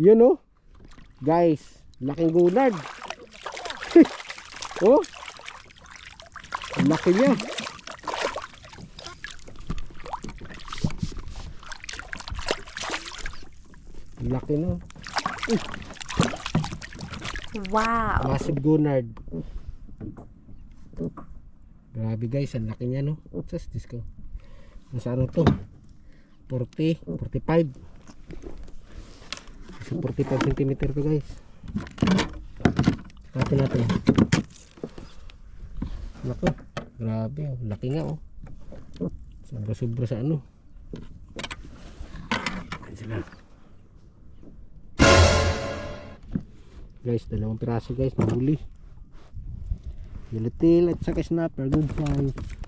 Yun oh. Guys, laking gunard. oh. Laki niya. Laki no. Wow. Massive gunard. Grabe guys, ang laki niya no. Sas disco. Nasa ano to? 40, 45. Kasi 45 cm to guys. Kapin natin. Laki. Grabe oh. Laki nga oh. Sobra-sobra sa ano. Sila. Guys, dalawang piraso guys, nahuli. Yellowtail at saka snapper, good size.